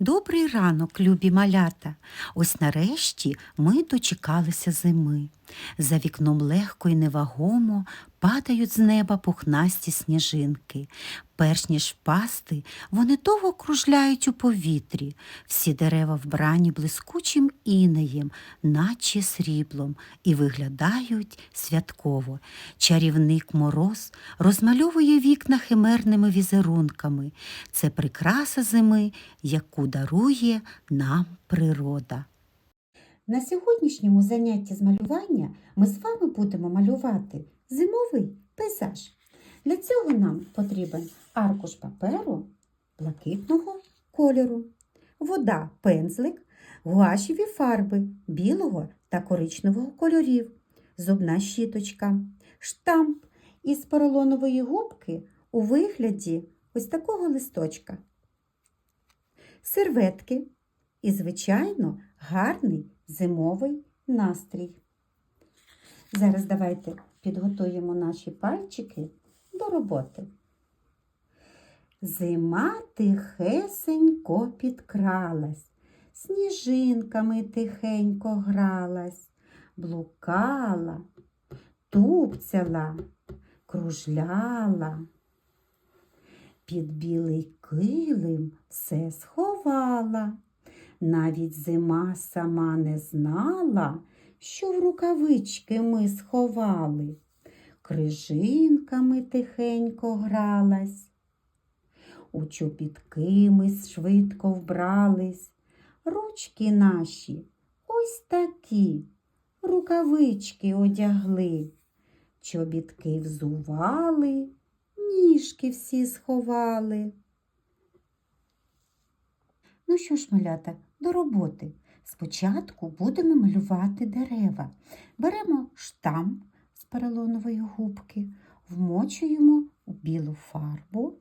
Добрий ранок, любі малята. Ось нарешті ми дочекалися зими. За вікном легко і невагомо падають з неба пухнасті сніжинки. Перш ніж впасти, вони довго кружляють у повітрі. Всі дерева вбрані блискучим інеєм, наче сріблом, і виглядають святково. Чарівник мороз розмальовує вікна химерними візерунками. Це прикраса зими, яку дарує нам природа. На сьогоднішньому занятті з малювання ми з вами будемо малювати зимовий пейзаж. Для цього нам потрібен аркуш паперу блакитного кольору, вода, пензлик, гуашеві фарби білого та коричневого кольорів, зубна щіточка, штамп із поролонової губки у вигляді ось такого листочка, серветки і, звичайно, гарний зимовий настрій. Зараз давайте підготуємо наші пальчики до роботи. Зима тихесенько підкралась, сніжинками тихенько гралась, блукала, тупцяла, кружляла. Під білий килим все сховала. Навіть зима сама не знала, що в рукавички ми сховали. Крижинками тихенько гралась. У чобітки ми швидко вбрались. Ручки наші ось такі, рукавички одягли. Чобітки взували, ніжки всі сховали. Ну що ж, малята, до роботи. Спочатку будемо малювати дерева. Беремо штамп з поролонової губки, вмочуємо у білу фарбу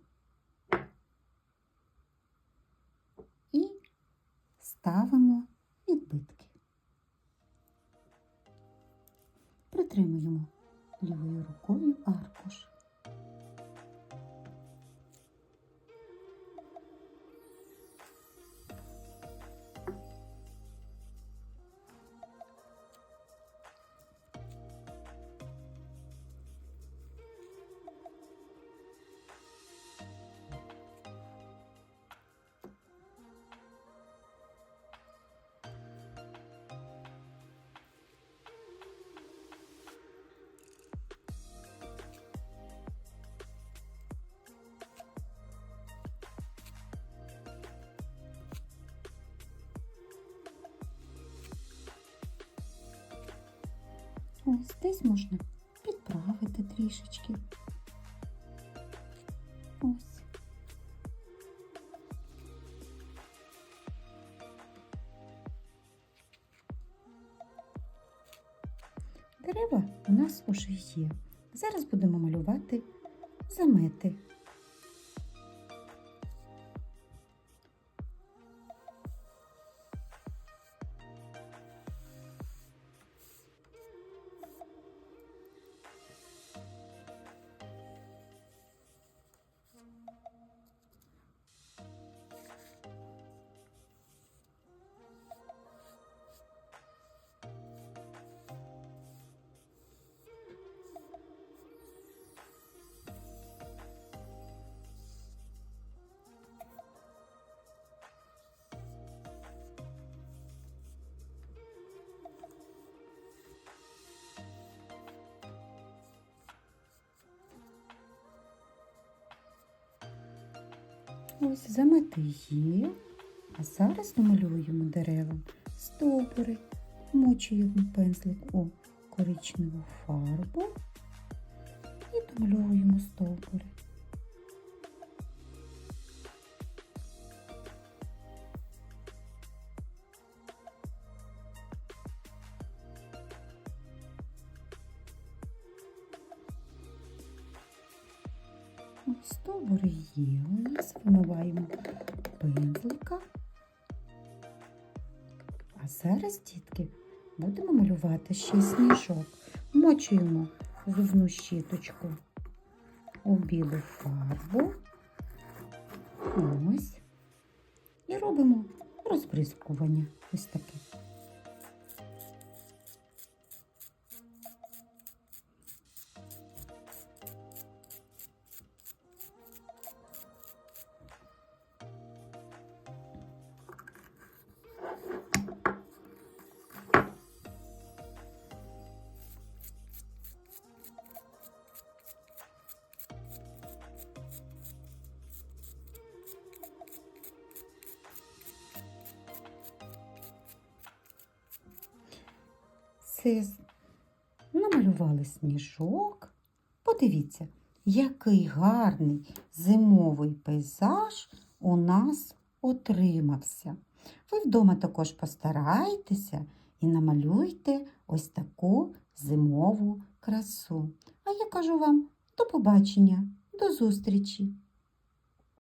і ставимо відбитки. Притримуємо лівою рукою аркуш. Ось десь можна підправити трішечки. Ось. Дерева у нас уже є. Зараз будемо малювати замети. Ось замети її. А зараз намалюємо дерева, стовбури, мочуємо пензлик у коричневу фарбу і домальовуємо стовбури. Стовбури є у нас, пензлика. А зараз, дітки, будемо малювати ще сніжок. Мочуємо зубну щіточку у білу фарбу. Ось. І зробимо розбризкування. Ось таке. З- намалювали сніжок. Подивіться, який гарний зимовий пейзаж у нас отримався. Ви вдома також постарайтеся і намалюйте ось таку зимову красу. А я кажу вам до побачення, до зустрічі!